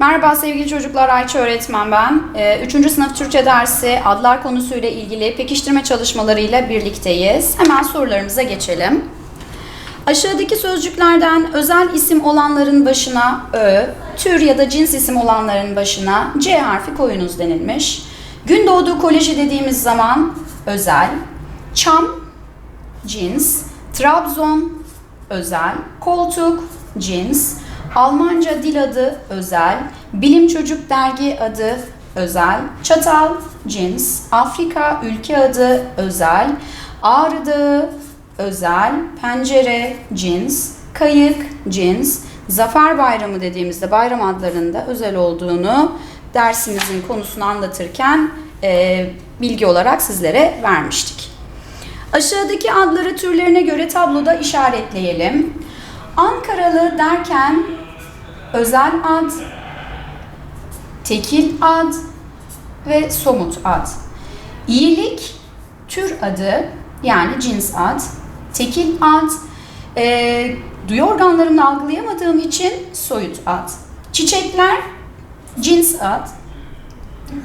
Merhaba sevgili çocuklar, Ayça öğretmen ben. Ee, Üçüncü sınıf Türkçe dersi adlar konusuyla ilgili pekiştirme çalışmalarıyla birlikteyiz. Hemen sorularımıza geçelim. Aşağıdaki sözcüklerden özel isim olanların başına ö, tür ya da cins isim olanların başına c harfi koyunuz denilmiş. Gündoğdu Koleji dediğimiz zaman özel, çam cins, Trabzon özel, koltuk cins, Almanca dil adı özel, bilim çocuk dergi adı özel, çatal cins, Afrika ülke adı özel, Ağrı özel, pencere cins, kayık cins, Zafer Bayramı dediğimizde bayram adlarında özel olduğunu dersimizin konusunu anlatırken e, bilgi olarak sizlere vermiştik. Aşağıdaki adları türlerine göre tabloda işaretleyelim. Ankaralı derken özel ad, tekil ad ve somut ad. İyilik tür adı yani cins ad, tekil ad, e, duyu organlarımla algılayamadığım için soyut ad. Çiçekler cins ad.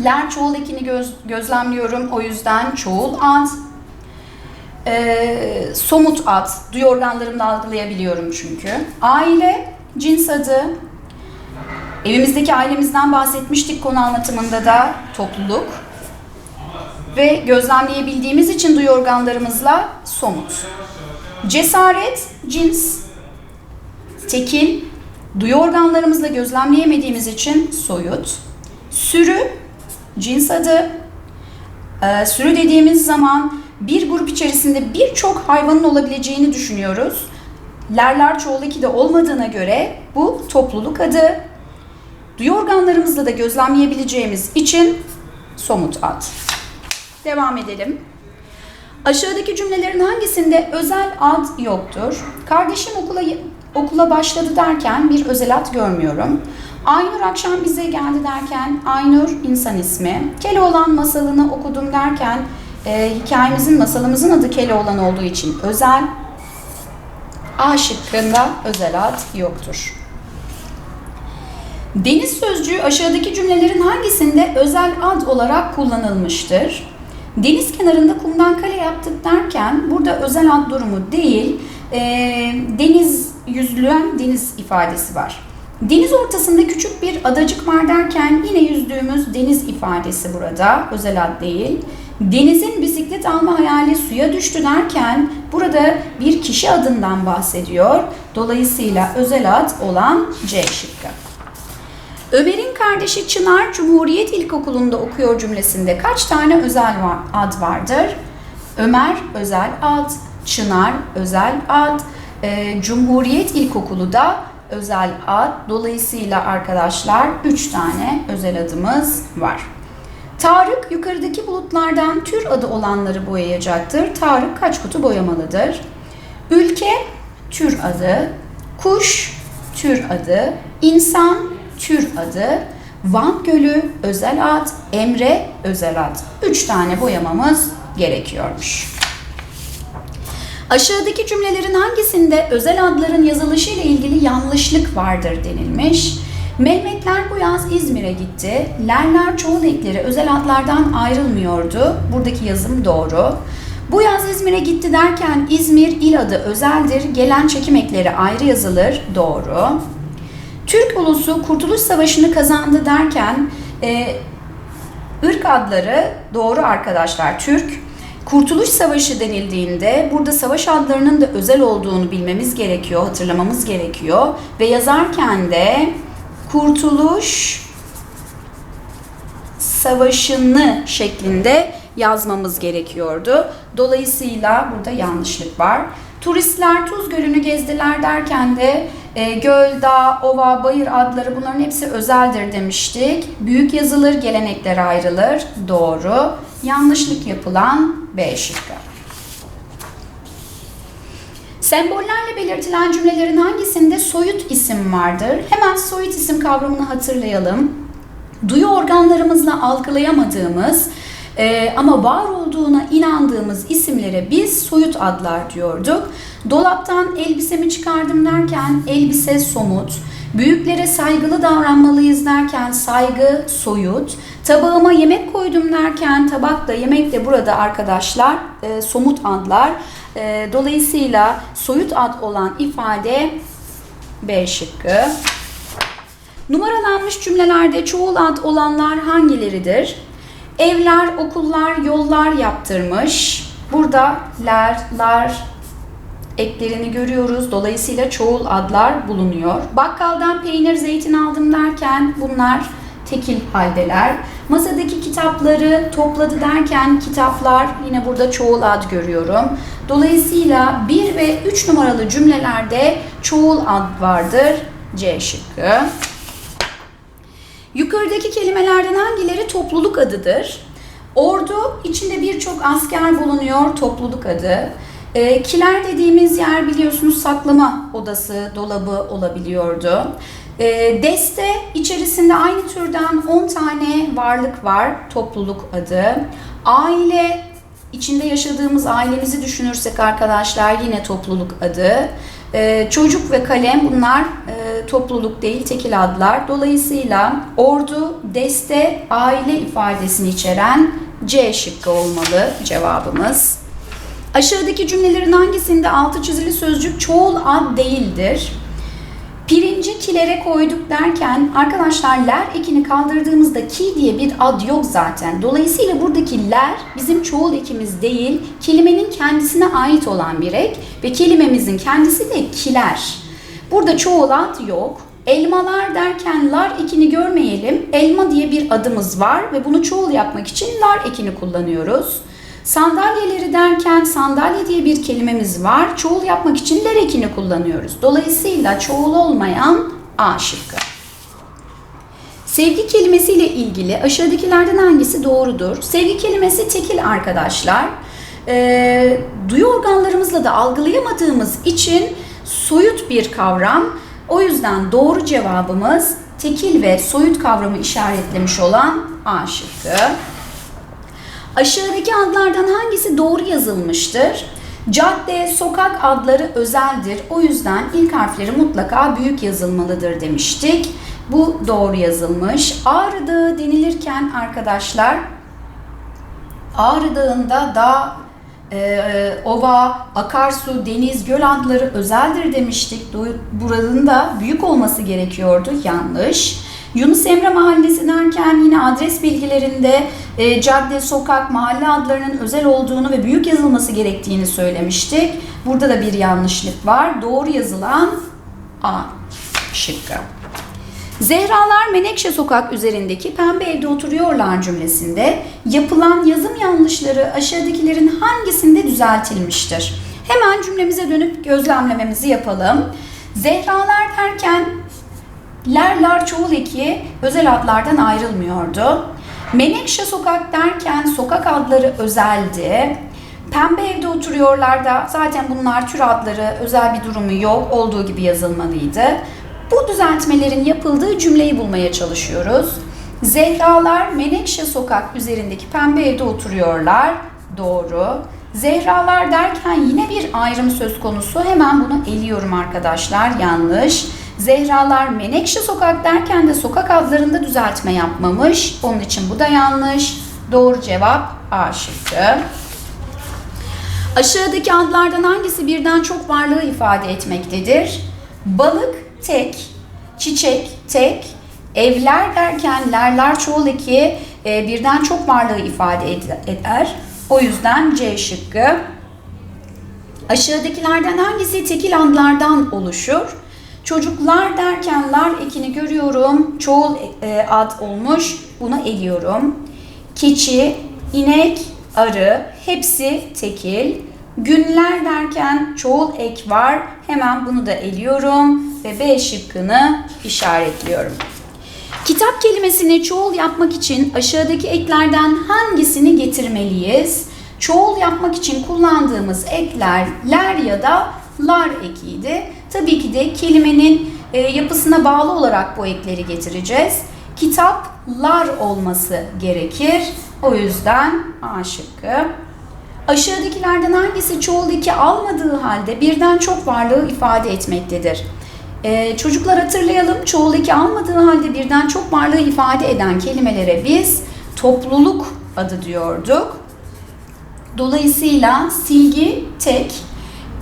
Ler çoğul ekini göz, gözlemliyorum o yüzden çoğul ad. Ee, somut ad, duyu organlarımla algılayabiliyorum çünkü. Aile, cins adı. Evimizdeki ailemizden bahsetmiştik konu anlatımında da topluluk. Ve gözlemleyebildiğimiz için duyu organlarımızla somut. Cesaret, cins. Tekil, duyu organlarımızla gözlemleyemediğimiz için soyut. Sürü, cins adı. Ee, sürü dediğimiz zaman bir grup içerisinde birçok hayvanın olabileceğini düşünüyoruz. Lerler çoğul de olmadığına göre bu topluluk adı. Duyu organlarımızla da gözlemleyebileceğimiz için somut ad. Devam edelim. Aşağıdaki cümlelerin hangisinde özel ad yoktur? Kardeşim okula okula başladı derken bir özel ad görmüyorum. Aynur akşam bize geldi derken Aynur insan ismi. Keloğlan masalını okudum derken e, hikayemizin, masalımızın adı Keloğlan olduğu için özel. A şıkkında özel ad yoktur. Deniz sözcüğü aşağıdaki cümlelerin hangisinde özel ad olarak kullanılmıştır? Deniz kenarında kumdan kale yaptık derken burada özel ad durumu değil, e, deniz yüzlüyen deniz ifadesi var. Deniz ortasında küçük bir adacık var derken yine yüzdüğümüz deniz ifadesi burada, özel ad değil. Deniz'in bisiklet alma hayali suya düştü derken burada bir kişi adından bahsediyor. Dolayısıyla özel ad olan C şıkkı. Ömer'in kardeşi Çınar Cumhuriyet İlkokulu'nda okuyor cümlesinde kaç tane özel ad vardır? Ömer özel ad, Çınar özel ad, e, Cumhuriyet İlkokulu da özel ad. Dolayısıyla arkadaşlar 3 tane özel adımız var. Tarık yukarıdaki bulutlardan tür adı olanları boyayacaktır. Tarık kaç kutu boyamalıdır? Ülke tür adı, kuş tür adı, insan tür adı, Van Gölü özel ad, Emre özel ad. Üç tane boyamamız gerekiyormuş. Aşağıdaki cümlelerin hangisinde özel adların yazılışı ile ilgili yanlışlık vardır denilmiş. Mehmetler bu yaz İzmir'e gitti. Lerler çoğul ekleri özel adlardan ayrılmıyordu. Buradaki yazım doğru. Bu yaz İzmir'e gitti derken İzmir il adı özeldir. Gelen çekim ekleri ayrı yazılır. Doğru. Türk ulusu Kurtuluş Savaşı'nı kazandı derken e, ırk adları doğru arkadaşlar. Türk Kurtuluş Savaşı denildiğinde burada savaş adlarının da özel olduğunu bilmemiz gerekiyor, hatırlamamız gerekiyor ve yazarken de Kurtuluş Savaşı'nı şeklinde yazmamız gerekiyordu. Dolayısıyla burada yanlışlık var. Turistler Tuz Gölü'nü gezdiler derken de e, göl, dağ, ova, bayır adları bunların hepsi özeldir demiştik. Büyük yazılır, gelenekler ayrılır. Doğru. Yanlışlık yapılan B şıkkı. Sembollerle belirtilen cümlelerin hangisinde soyut isim vardır? Hemen soyut isim kavramını hatırlayalım. Duyu organlarımızla algılayamadığımız e, ama var olduğuna inandığımız isimlere biz soyut adlar diyorduk. Dolaptan elbisemi çıkardım derken elbise somut, Büyüklere saygılı davranmalıyız derken saygı soyut. Tabağıma yemek koydum derken tabak da yemek de burada arkadaşlar e, somut adlar. E, dolayısıyla soyut ad olan ifade B şıkkı. Numaralanmış cümlelerde çoğul ad olanlar hangileridir? Evler, okullar, yollar yaptırmış. Burada ler, lar eklerini görüyoruz. Dolayısıyla çoğul adlar bulunuyor. Bakkaldan peynir, zeytin aldım derken bunlar tekil haldeler. Masadaki kitapları topladı derken kitaplar yine burada çoğul ad görüyorum. Dolayısıyla 1 ve 3 numaralı cümlelerde çoğul ad vardır. C şıkkı. Yukarıdaki kelimelerden hangileri topluluk adıdır? Ordu içinde birçok asker bulunuyor topluluk adı. E, kiler dediğimiz yer biliyorsunuz saklama odası, dolabı olabiliyordu. E, deste içerisinde aynı türden 10 tane varlık var topluluk adı. Aile içinde yaşadığımız ailemizi düşünürsek arkadaşlar yine topluluk adı. Ee, çocuk ve kalem bunlar e, topluluk değil tekil adlar. Dolayısıyla ordu, deste, aile ifadesini içeren C şıkkı olmalı cevabımız. Aşağıdaki cümlelerin hangisinde altı çizili sözcük çoğul ad değildir? Pirinci kilere koyduk derken arkadaşlar ler ekini kaldırdığımızda ki diye bir ad yok zaten. Dolayısıyla buradaki ler bizim çoğul ekimiz değil, kelimenin kendisine ait olan bir ek ve kelimemizin kendisi de kiler. Burada çoğul ad yok. Elmalar derken lar ekini görmeyelim. Elma diye bir adımız var ve bunu çoğul yapmak için lar ekini kullanıyoruz. Sandalyeleri derken sandalye diye bir kelimemiz var. Çoğul yapmak için ler ekini kullanıyoruz. Dolayısıyla çoğul olmayan A şıkkı. Sevgi kelimesiyle ilgili aşağıdakilerden hangisi doğrudur? Sevgi kelimesi tekil arkadaşlar. E, duyu organlarımızla da algılayamadığımız için soyut bir kavram. O yüzden doğru cevabımız tekil ve soyut kavramı işaretlemiş olan A şıkkı. Aşağıdaki adlardan hangisi doğru yazılmıştır? Cadde, sokak adları özeldir. O yüzden ilk harfleri mutlaka büyük yazılmalıdır demiştik. Bu doğru yazılmış. Ağrı Dağı denilirken arkadaşlar Ağrı Dağı'nda dağ, e, ova, akarsu, deniz, göl adları özeldir demiştik. Buranın da büyük olması gerekiyordu. Yanlış. Yunus Emre Mahallesi derken yine adres bilgilerinde e, cadde, sokak, mahalle adlarının özel olduğunu ve büyük yazılması gerektiğini söylemiştik. Burada da bir yanlışlık var. Doğru yazılan A şıkkı. Zehralar Menekşe Sokak üzerindeki pembe evde oturuyorlar cümlesinde yapılan yazım yanlışları aşağıdakilerin hangisinde düzeltilmiştir? Hemen cümlemize dönüp gözlemlememizi yapalım. Zehralar derken ler, lar, çoğul eki özel adlardan ayrılmıyordu. Menekşe Sokak derken sokak adları özeldi. Pembe evde oturuyorlar da zaten bunlar tür adları özel bir durumu yok olduğu gibi yazılmalıydı. Bu düzeltmelerin yapıldığı cümleyi bulmaya çalışıyoruz. Zehralar Menekşe Sokak üzerindeki pembe evde oturuyorlar. Doğru. Zehralar derken yine bir ayrım söz konusu. Hemen bunu eliyorum arkadaşlar. Yanlış. Zehralar Menekşe Sokak derken de sokak adlarında düzeltme yapmamış. Onun için bu da yanlış. Doğru cevap A şıkkı. Aşağıdaki adlardan hangisi birden çok varlığı ifade etmektedir? Balık tek, çiçek tek, evler derken lerler çoğul eki e, birden çok varlığı ifade eder. O yüzden C şıkkı. Aşağıdakilerden hangisi tekil adlardan oluşur? Çocuklar derken lar ekini görüyorum. Çoğul e, ad olmuş. Bunu eliyorum. Keçi, inek, arı hepsi tekil. Günler derken çoğul ek var. Hemen bunu da eliyorum ve B şıkkını işaretliyorum. Kitap kelimesini çoğul yapmak için aşağıdaki eklerden hangisini getirmeliyiz? Çoğul yapmak için kullandığımız ekler ler ya da lar ekiydi. Tabii ki de kelimenin e, yapısına bağlı olarak bu ekleri getireceğiz. Kitaplar olması gerekir. O yüzden A şıkkı. Aşağıdakilerden hangisi çoğul eki almadığı halde birden çok varlığı ifade etmektedir? Ee, çocuklar hatırlayalım çoğul eki almadığı halde birden çok varlığı ifade eden kelimelere biz topluluk adı diyorduk. Dolayısıyla silgi tek,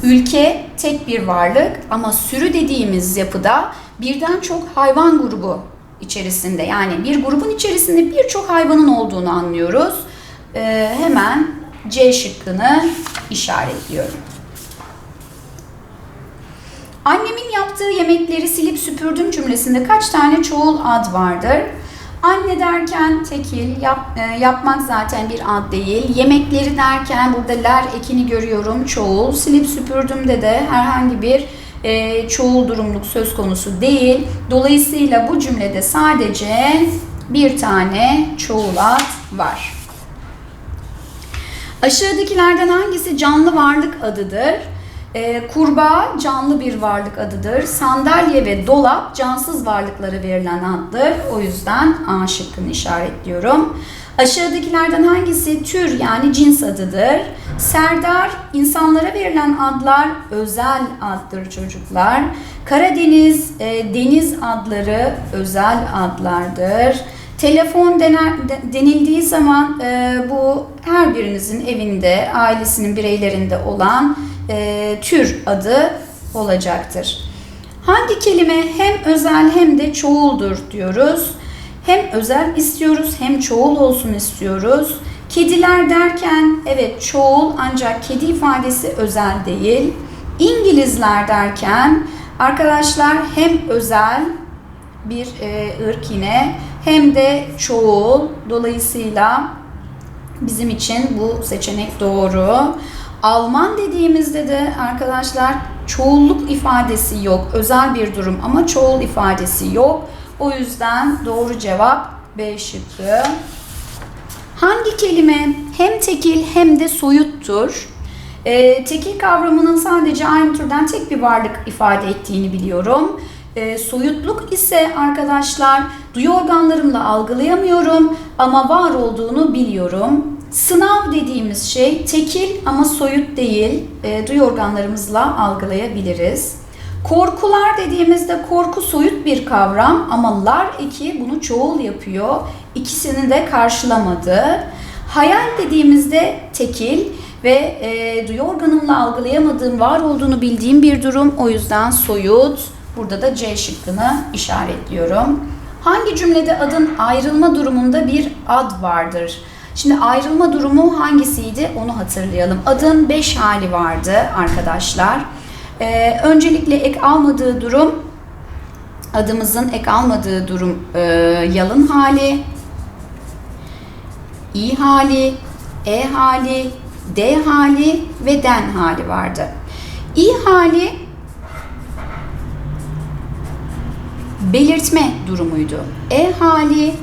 ülke tek bir varlık ama sürü dediğimiz yapıda birden çok hayvan grubu içerisinde yani bir grubun içerisinde birçok hayvanın olduğunu anlıyoruz. Ee, hemen C şıkkını işaretliyorum. Annemin yaptığı yemekleri silip süpürdüm cümlesinde kaç tane çoğul ad vardır? Anne derken tekil, yap, e, yapmak zaten bir ad değil. Yemekleri derken burada ler ekini görüyorum çoğul. Silip süpürdüm de herhangi bir e, çoğul durumluk söz konusu değil. Dolayısıyla bu cümlede sadece bir tane çoğul ad var. Aşağıdakilerden hangisi canlı varlık adıdır? E, kurbağa canlı bir varlık adıdır. Sandalye ve dolap cansız varlıklara verilen addır. O yüzden A şıkkını işaretliyorum. Aşağıdakilerden hangisi tür yani cins adıdır? Serdar insanlara verilen adlar özel addır çocuklar. Karadeniz e, deniz adları özel adlardır. Telefon denildiği zaman e, bu her birinizin evinde, ailesinin bireylerinde olan e, tür adı olacaktır. Hangi kelime hem özel hem de çoğuldur diyoruz. Hem özel istiyoruz hem çoğul olsun istiyoruz. Kediler derken evet çoğul ancak kedi ifadesi özel değil. İngilizler derken arkadaşlar hem özel bir e, ırk yine hem de çoğul. Dolayısıyla bizim için bu seçenek doğru. Alman dediğimizde de arkadaşlar çoğulluk ifadesi yok. Özel bir durum ama çoğul ifadesi yok. O yüzden doğru cevap B şıkkı. Hangi kelime hem tekil hem de soyuttur? E, tekil kavramının sadece aynı türden tek bir varlık ifade ettiğini biliyorum. E, soyutluk ise arkadaşlar duyu organlarımla algılayamıyorum ama var olduğunu biliyorum. Sınav dediğimiz şey tekil ama soyut değil, e, duyu organlarımızla algılayabiliriz. Korkular dediğimizde korku soyut bir kavram ama lar eki bunu çoğul yapıyor. İkisini de karşılamadı. Hayal dediğimizde tekil ve e, duyu organımla algılayamadığım, var olduğunu bildiğim bir durum. O yüzden soyut. Burada da C şıkkını işaretliyorum. Hangi cümlede adın ayrılma durumunda bir ad vardır? Şimdi ayrılma durumu hangisiydi onu hatırlayalım. Adın 5 hali vardı arkadaşlar. Ee, öncelikle ek almadığı durum adımızın ek almadığı durum e, yalın hali, i hali, e hali, d hali ve den hali vardı. i hali belirtme durumuydu. E hali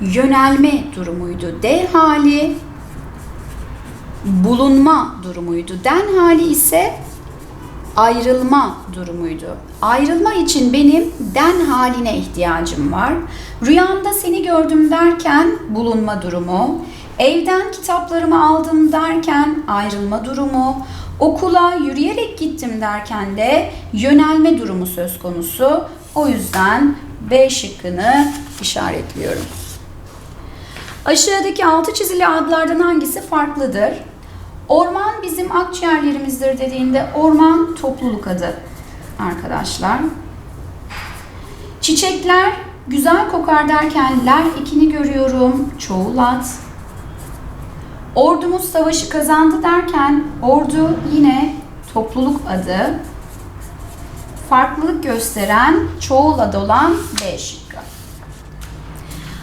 yönelme durumuydu. D hali bulunma durumuydu. Den hali ise ayrılma durumuydu. Ayrılma için benim den haline ihtiyacım var. Rüyamda seni gördüm derken bulunma durumu, evden kitaplarımı aldım derken ayrılma durumu, okula yürüyerek gittim derken de yönelme durumu söz konusu. O yüzden B şıkkını işaretliyorum. Aşağıdaki altı çizili adlardan hangisi farklıdır? Orman bizim akciğerlerimizdir dediğinde orman topluluk adı arkadaşlar. Çiçekler güzel kokar derken ler ikini görüyorum. Çoğul ad. Ordumuz savaşı kazandı derken ordu yine topluluk adı. Farklılık gösteren çoğul ad olan B şıkkı.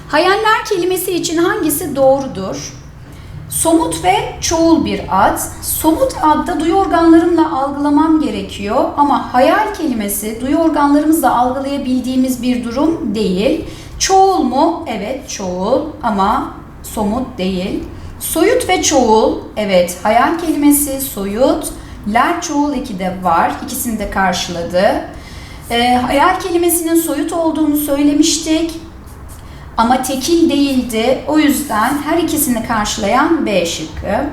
Hayaller kelimesi için hangisi doğrudur? Somut ve çoğul bir ad. Somut adda duyu organlarımla algılamam gerekiyor ama hayal kelimesi duyu organlarımızla algılayabildiğimiz bir durum değil. Çoğul mu? Evet çoğul ama somut değil. Soyut ve çoğul, evet hayal kelimesi soyut, ler çoğul eki de var, ikisini de karşıladı. E, hayal kelimesinin soyut olduğunu söylemiştik ama tekil değildi. O yüzden her ikisini karşılayan B şıkkı.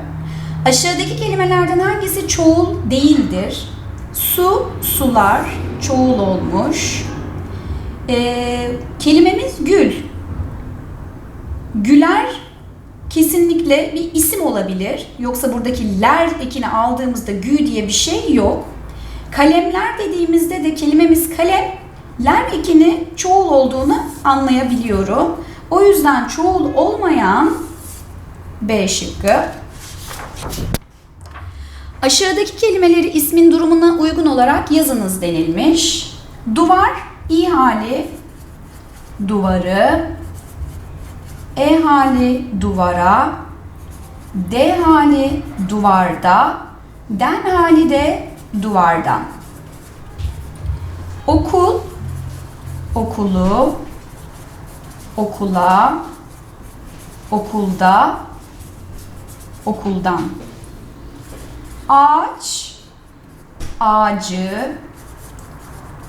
Aşağıdaki kelimelerden hangisi çoğul değildir? Su, sular, çoğul olmuş. Ee, kelimemiz gül. Güler kesinlikle bir isim olabilir. Yoksa buradaki ler ekini aldığımızda gü diye bir şey yok. Kalemler dediğimizde de kelimemiz kalem, ler ekini çoğul olduğunu anlayabiliyorum. O yüzden çoğul olmayan B şıkkı. Aşağıdaki kelimeleri ismin durumuna uygun olarak yazınız denilmiş. Duvar, i hali, duvarı, e hali duvara, D hali duvarda, den hali de duvardan. Okul, okulu, okula, okulda, okuldan. Ağaç, ağacı,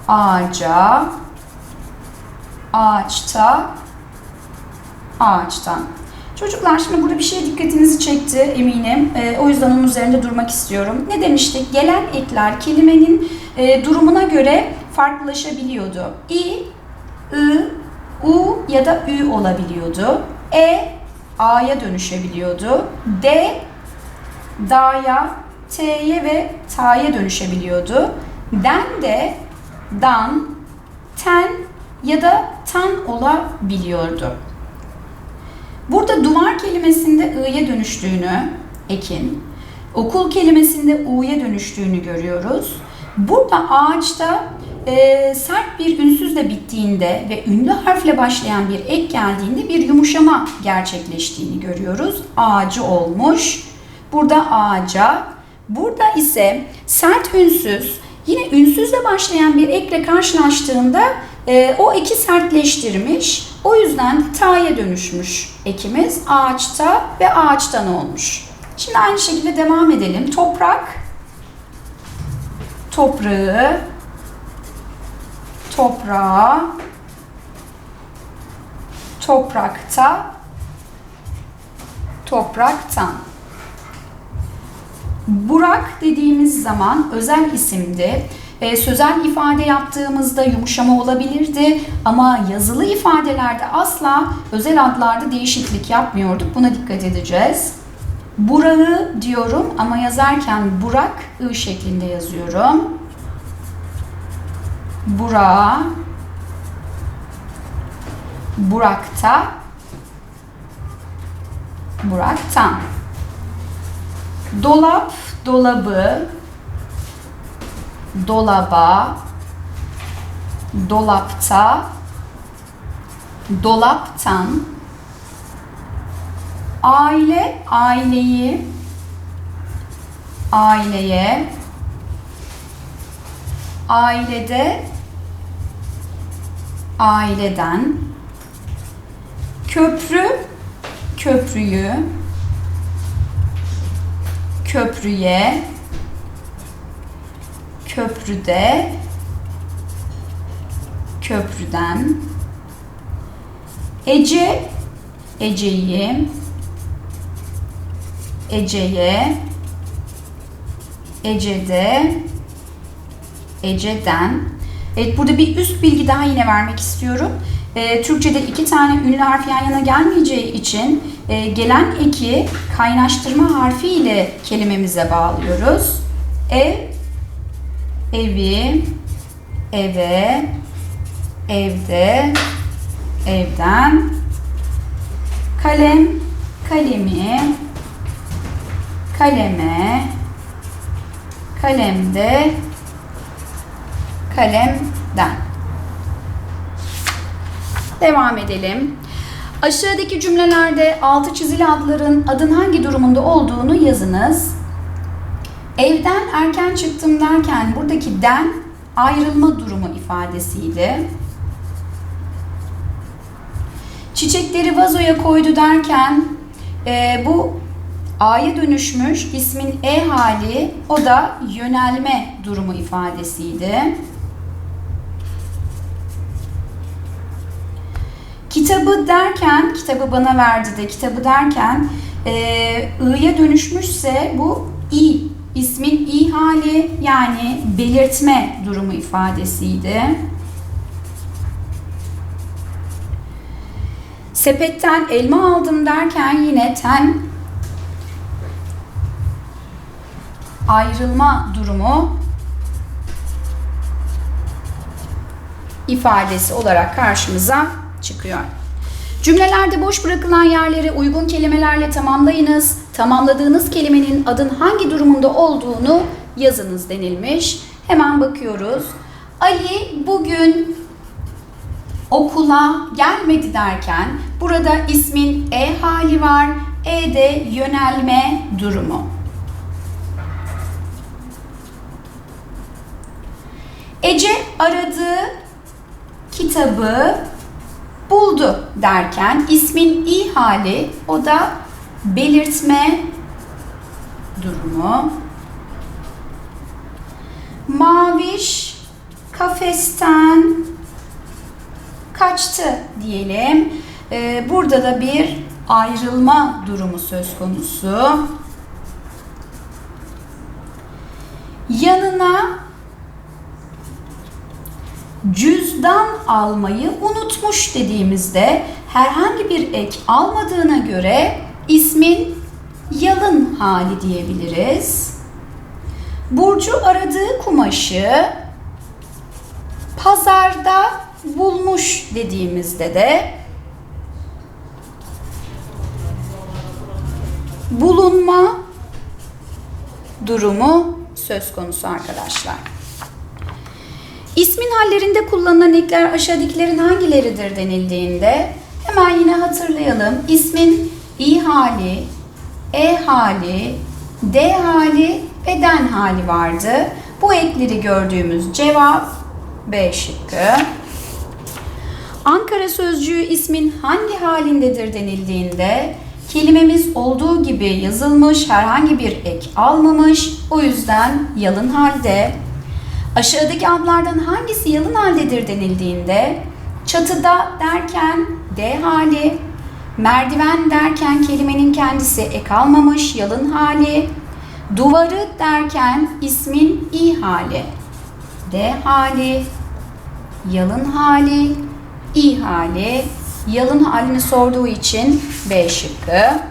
ağaca, ağaçta, ağaçtan. Çocuklar şimdi burada bir şeye dikkatinizi çekti eminim. E, o yüzden onun üzerinde durmak istiyorum. Ne demiştik? Gelen ekler kelimenin e, durumuna göre farklılaşabiliyordu. İ, I, U ya da Ü olabiliyordu. E, A'ya dönüşebiliyordu. D, Da'ya, T'ye ve Ta'ya dönüşebiliyordu. Den de dan, ten ya da tan olabiliyordu. Burada duvar kelimesinde i'ye dönüştüğünü, ekin, okul kelimesinde u'ya dönüştüğünü görüyoruz. Burada ağaçta e, sert bir ünsüzle bittiğinde ve ünlü harfle başlayan bir ek geldiğinde bir yumuşama gerçekleştiğini görüyoruz. Ağacı olmuş. Burada ağaca. Burada ise sert ünsüz yine ünsüzle başlayan bir ekle karşılaştığında e, o eki sertleştirmiş. O yüzden ta'ya dönüşmüş ekimiz ağaçta ve ağaçtan olmuş. Şimdi aynı şekilde devam edelim. Toprak, toprağı, toprağa, toprakta, topraktan. Burak dediğimiz zaman özel isimdi. E, sözel ifade yaptığımızda yumuşama olabilirdi ama yazılı ifadelerde asla özel adlarda değişiklik yapmıyorduk. Buna dikkat edeceğiz. Burağı diyorum ama yazarken Burak ı şeklinde yazıyorum. Burak Burak'ta Burak'tan Dolap, dolabı dolaba, dolapta, dolaptan, aile, aileyi, aileye, ailede, aileden, köprü, köprüyü, köprüye, köprüde, köprüden, Ece, Ece'yi, Ece'ye, Ece'de, Ece'den. Evet burada bir üst bilgi daha yine vermek istiyorum. E, Türkçe'de iki tane ünlü harf yan yana gelmeyeceği için e, gelen eki kaynaştırma harfi ile kelimemize bağlıyoruz. Ev, evi, eve, evde, evden, kalem, kalemi, kaleme, kalemde, kalemden. Devam edelim. Aşağıdaki cümlelerde altı çizili adların adın hangi durumunda olduğunu yazınız. Evden erken çıktım derken buradaki den ayrılma durumu ifadesiydi. Çiçekleri vazoya koydu derken e, bu A'ya dönüşmüş ismin E hali o da yönelme durumu ifadesiydi. Kitabı derken, kitabı bana verdi de kitabı derken e, I'ya dönüşmüşse bu i ismin i hali yani belirtme durumu ifadesiydi. Sepetten elma aldım derken yine ten ayrılma durumu ifadesi olarak karşımıza çıkıyor. Cümlelerde boş bırakılan yerleri uygun kelimelerle tamamlayınız. Tamamladığınız kelimenin adın hangi durumunda olduğunu yazınız denilmiş. Hemen bakıyoruz. Ali bugün okula gelmedi derken burada ismin e hali var. E de yönelme durumu. Ece aradığı kitabı buldu derken ismin i hali o da belirtme durumu. Maviş kafesten kaçtı diyelim. Ee, burada da bir ayrılma durumu söz konusu. Yanına cüzdan almayı unutmuş dediğimizde herhangi bir ek almadığına göre ismin yalın hali diyebiliriz. Burcu aradığı kumaşı pazarda bulmuş dediğimizde de bulunma durumu söz konusu arkadaşlar. İsmin hallerinde kullanılan ekler aşağıdakilerin hangileridir denildiğinde hemen yine hatırlayalım. İsmin i hali, e hali, d hali ve den hali vardı. Bu ekleri gördüğümüz cevap B şıkkı. Ankara sözcüğü ismin hangi halindedir denildiğinde kelimemiz olduğu gibi yazılmış, herhangi bir ek almamış. O yüzden yalın halde. Aşağıdaki adlardan hangisi yalın haldedir denildiğinde çatıda derken D hali, merdiven derken kelimenin kendisi ek almamış yalın hali, duvarı derken ismin i hali, D hali, yalın hali, i hali, yalın halini sorduğu için B şıkkı.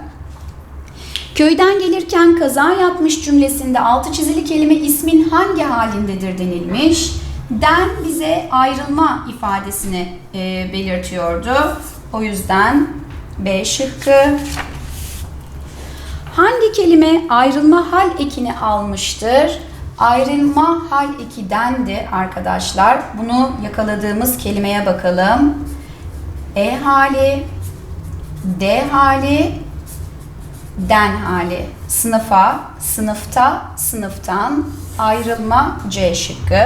Köyden gelirken kaza yapmış cümlesinde altı çizili kelime ismin hangi halindedir denilmiş. Den bize ayrılma ifadesini e, belirtiyordu. O yüzden B şıkkı. Hangi kelime ayrılma hal ekini almıştır? Ayrılma hal eki dendi arkadaşlar. Bunu yakaladığımız kelimeye bakalım. E hali, D hali, den hali. Sınıfa, sınıfta, sınıftan, ayrılma C şıkkı.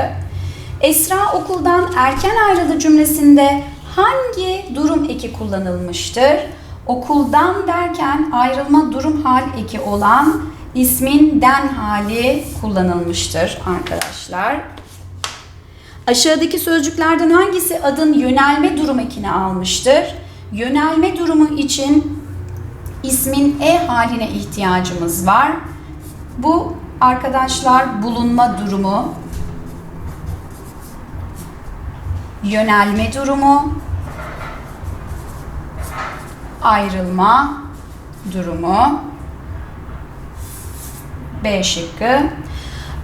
Esra okuldan erken ayrıldı cümlesinde hangi durum eki kullanılmıştır? Okuldan derken ayrılma durum hal eki olan ismin den hali kullanılmıştır arkadaşlar. Aşağıdaki sözcüklerden hangisi adın yönelme durum ekini almıştır? Yönelme durumu için ismin e haline ihtiyacımız var. Bu arkadaşlar bulunma durumu, yönelme durumu, ayrılma durumu. B şıkkı.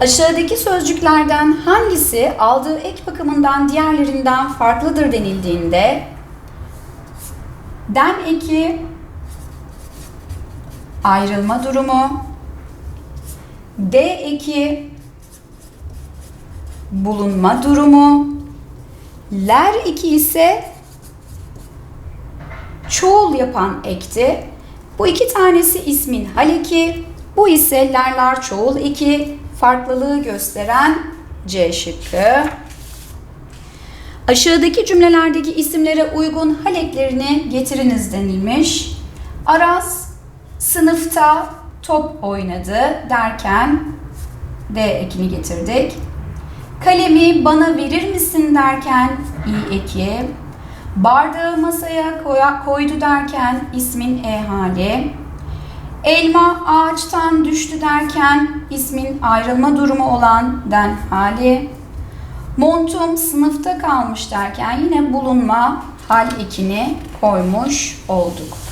Aşağıdaki sözcüklerden hangisi aldığı ek bakımından diğerlerinden farklıdır denildiğinde den eki ayrılma durumu D eki bulunma durumu ler eki ise çoğul yapan ekti. Bu iki tanesi ismin hal eki, bu ise lerler çoğul eki, farklılığı gösteren C şıkkı. Aşağıdaki cümlelerdeki isimlere uygun hal eklerini getiriniz denilmiş. Aras sınıfta top oynadı derken D ekini getirdik. Kalemi bana verir misin derken i eki. Bardağı masaya koydu derken ismin e hali. Elma ağaçtan düştü derken ismin ayrılma durumu olan den hali. Montum sınıfta kalmış derken yine bulunma hal ekini koymuş olduk.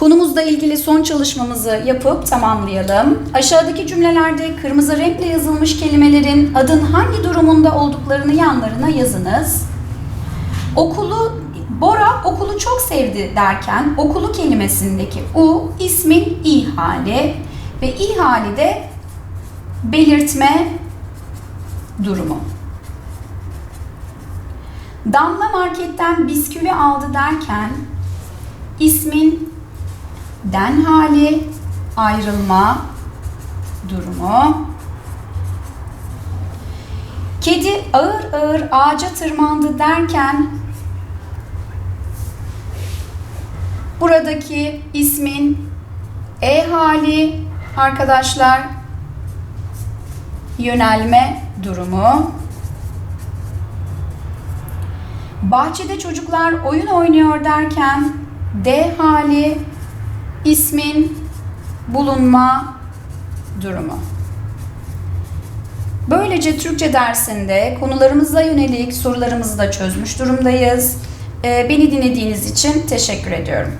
Konumuzla ilgili son çalışmamızı yapıp tamamlayalım. Aşağıdaki cümlelerde kırmızı renkle yazılmış kelimelerin adın hangi durumunda olduklarını yanlarına yazınız. Okulu Bora okulu çok sevdi derken okulu kelimesindeki u ismin i hali ve i hali de belirtme durumu. Damla marketten bisküvi aldı derken ismin den hali ayrılma durumu. Kedi ağır ağır ağaca tırmandı derken buradaki ismin e hali arkadaşlar yönelme durumu. Bahçede çocuklar oyun oynuyor derken D hali ismin bulunma durumu. Böylece Türkçe dersinde konularımıza yönelik sorularımızı da çözmüş durumdayız. Ee, Beni dinlediğiniz için teşekkür ediyorum.